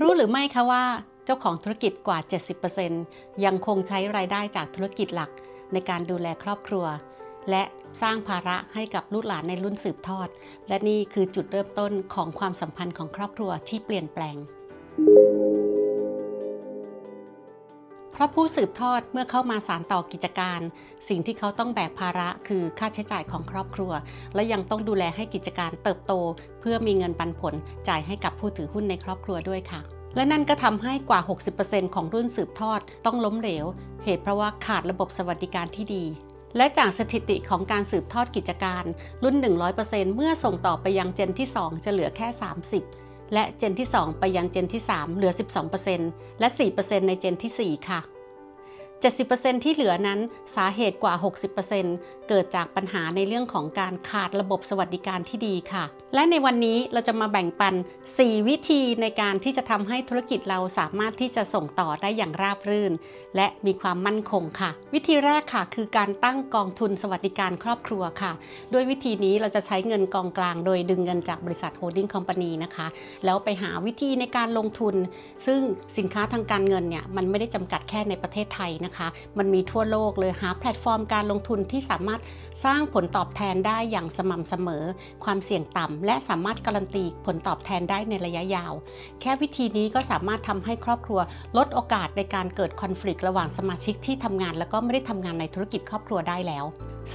รู้หรือไม่คะว่าเจ้าของธุรกิจกว่า 70%ยังคงใช้รายได้จากธุรกิจหลักในการดูแลครอบครัว และสร้างภาระให้กับลูกหลานในรุ่นสืบทอด และนี่คือจุดเริ่มต้นของความสัมพันธ์ของครอบครัวที่เปลี่ยนแปลง ราะผู้สืบทอดเมื่อเข้ามาสารต่อกิจการ สิ่งที่เขาต้องแบกภาระคือค่าใช้จ่ายของครอบครัว และยังต้องดูแลให้กิจการเติบโต เพื่อมีเงินปันผลจ่ายให้กับผู้ถือหุ้นในครอบครัวด้วยค่ะ และนั่นก็ทำให้กว่า 60%ของรุ่นสืบทอดต้องล้มเหลว เหตุเพราะว่าขาดระบบสวัสดิการที่ดีและจากสถิติของการสืบทอดกิจการ รุ่น 100%เมื่อส่งต่อไปยังเจนที่ 2 จะเหลือแค่ 30 และเจนที่ 2 ไปยังเจนที่ 3 เหลือ 12%และ 4%ในเจนทีสี่4 ค่ะ 70%ที่เหลือนั้นสาเหตุกว่า 60%เกิดจากปัญหาในเรื่องของการขาดระบบสวัสดิการที่ดีค่ะ และในวันนี้เราจะมาแบ่งปัน 4 วิธีในการที่จะทำให้ธุรกิจเราสามารถที่จะส่งต่อได้อย่างราบรื่น และมีความมั่นคงค่ะ วิธีแรกค่ะ คือการตั้งกองทุนสวัสดิการครอบครัวค่ะ ด้วยวิธีนี้เราจะใช้เงินกองกลาง โดยดึงเงินจากบริษัทโฮลดิ้งคอมพานีนะคะ แล้วไปหาวิธีในการลงทุน ซึ่งสินค้าทางการเงินเนี่ยมันไม่ได้จำกัดแค่ในประเทศไทยนะคะมันมีทั่วโลกเลยหาแพลตฟอร์มการลงทุนที่สามารถสร้างผลตอบแทนได้อย่างสม่ำเสมอ ความเสี่ยงต่ำและสามารถการันตีผลตอบแทนได้ในระยะยาว แค่วิธีนี้ก็สามารถทำให้ครอบครัวลดโอกาสในการเกิดคอน FLICT ระหว่างสมาชิกที่ทำงาน แล้วก็ไม่ได้ทำงานในธุรกิจครอบครัวได้แล้ว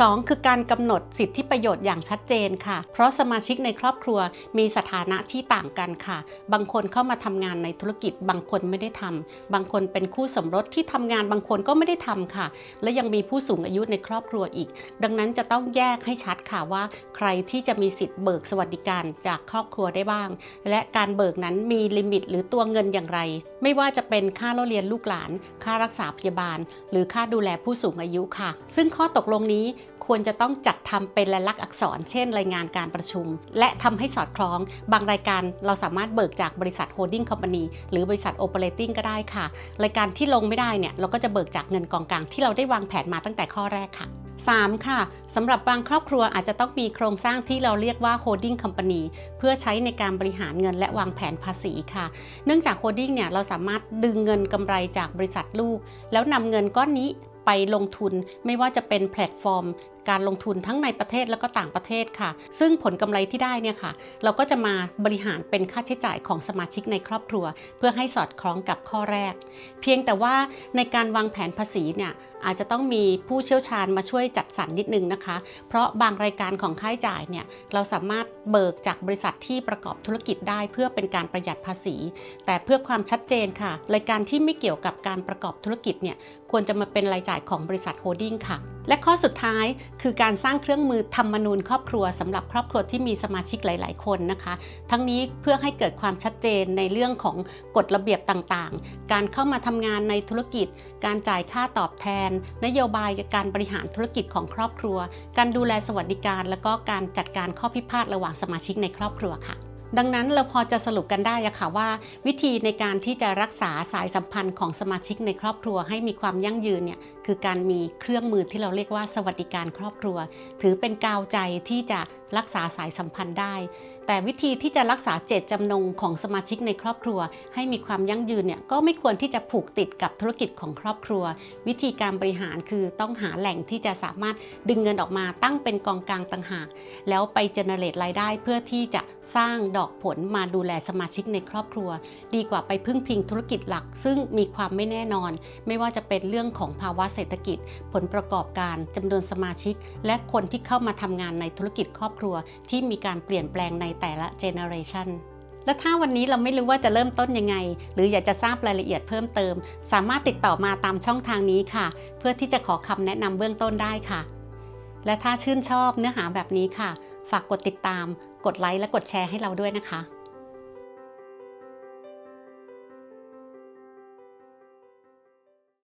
2. คือการกำหนดสิทธิประโยชน์อย่างชัดเจนค่ะ เพราะสมาชิกในครอบครัวมีสถานะที่ต่างกันค่ะ บางคนเข้ามาทำงานในธุรกิจ บางคนไม่ได้ทำบางคนเป็นคู่สมรสที่ทำงานบางคนก็ไม่ได้ทำค่ะ และยังมีผู้สูงอายุในครอบครัวอีก ดังนั้นจะต้องแยกให้ชัดค่ะว่า ใครที่จะมีสิทธิ์เบิกสวัสดิการจากครอบครัวได้บ้าง และการเบิกนั้นมีลิมิตหรือตัวเงินอย่างไร ไม่ว่าจะเป็นค่าเล่าเรียนลูกหลาน ค่ารักษาพยาบาล หรือค่าดูแลผู้สูงอายุค่ะ ซึ่งข้อตกลงนี้ควรจะต้องจัดทำเป็นลายลักษณ์อักษร เช่น รายงานการประชุม และทำให้สอดคล้อง บางรายการเราสามารถเบิกจากบริษัทโฮลดิ้งคอมพานีหรือบริษัทโอเปอเรติ้งก็ได้ค่ะ รายการที่ลงไม่ได้เนี่ยเราก็จะเบิกจากเงินกองกลางที่เราได้วางแผนมาตั้งแต่ข้อแรกค่ะ 3. ค่ะสำหรับบางครอบครัวอาจจะต้องมีโครงสร้างที่เราเรียกว่า holding company เพื่อใช้ในการบริหารเงินและวางแผนภาษีค่ะ เนื่องจาก holding เนี่ยเราสามารถดึงเงินกำไรจากบริษัทลูก แล้วนำเงินก้อนนี้ ไปลงทุนไม่ว่าจะเป็นแพลตฟอร์ม การลงทุนทั้งในประเทศแล้วก็ต่างประเทศค่ะ ซึ่งผลกำไรที่ได้เนี่ยค่ะ เราก็จะมาบริหารเป็นค่าใช้จ่ายของสมาชิกในครอบครัว เพื่อให้สอดคล้องกับข้อแรก เพียงแต่ว่าในการวางแผนภาษีเนี่ยอาจจะต้องมีผู้เชี่ยวชาญมาช่วยจัดสรรนิดนึงนะคะ เพราะบางรายการของค่าใช้จ่ายเนี่ยเราสามารถเบิกจากบริษัทที่ประกอบธุรกิจได้เพื่อเป็นการประหยัดภาษี แต่เพื่อความชัดเจนค่ะ รายการที่ไม่เกี่ยวกับการประกอบธุรกิจเนี่ยควรจะมาเป็นรายจ่ายของบริษัทโฮลดิ้งค่ะ และข้อสุดท้ายคือการสร้างเครื่องมือธรรมนูญครอบครัวสำหรับครอบครัวที่มีสมาชิกหลาย ๆ คนนะคะ ทั้งนี้เพื่อให้เกิดความชัดเจนในเรื่องของกฎระเบียบต่าง ๆ การเข้ามาทำงานในธุรกิจ การจ่ายค่าตอบแทน นโยบายการบริหารธุรกิจของครอบครัว การดูแลสวัสดิการ แล้วก็การจัดการข้อพิพาทระหว่างสมาชิกในครอบครัวค่ะ ดังนั้นเราพอจะสรุปกันได้อะค่ะว่า วิธีในการที่จะรักษาสายสัมพันธ์ของสมาชิกในครอบครัวให้มีความยั่งยืนเนี่ยคือการมีเครื่องมือที่เราเรียกว่าสวัสดิการครอบครัว ถือเป็นกาวใจที่จะ รักษาสายสัมพันธ์ได้ แต่วิธีที่จะรักษาเจตจำนงของสมาชิกในครอบครัว ให้มีความยั่งยืนเนี่ยก็ไม่ควรที่จะผูกติดกับธุรกิจของครอบครัว วิธีการบริหารคือต้องหาแหล่งที่จะสามารถดึงเงินออกมาตั้งเป็นกองกลางต่างหาก แล้วไปเจเนเรตรายได้เพื่อที่จะสร้างดอกผลมาดูแลสมาชิกในครอบครัว ดีกว่าไปพึ่งพิงธุรกิจหลัก ซึ่งมีความไม่แน่นอน ไม่ว่าจะเป็นเรื่องของภาวะเศรษฐกิจ ผลประกอบการจำนวนสมาชิก และคนที่เข้ามาทำงานในธุรกิจครอบครัวที่มีการเปลี่ยนแปลงในแต่ละเจเนอเรชันและถ้าวันนี้เราไม่รู้ว่าจะเริ่มต้นยังไง หรืออยากจะทราบรายละเอียดเพิ่มเติม สามารถติดต่อมาตามช่องทางนี้ค่ะ เพื่อที่จะขอคำแนะนำเบื้องต้นได้ค่ะ และถ้าชื่นชอบเนื้อหาแบบนี้ค่ะ ฝากกดติดตาม กดไลค์และกดแชร์ให้เราด้วยนะคะ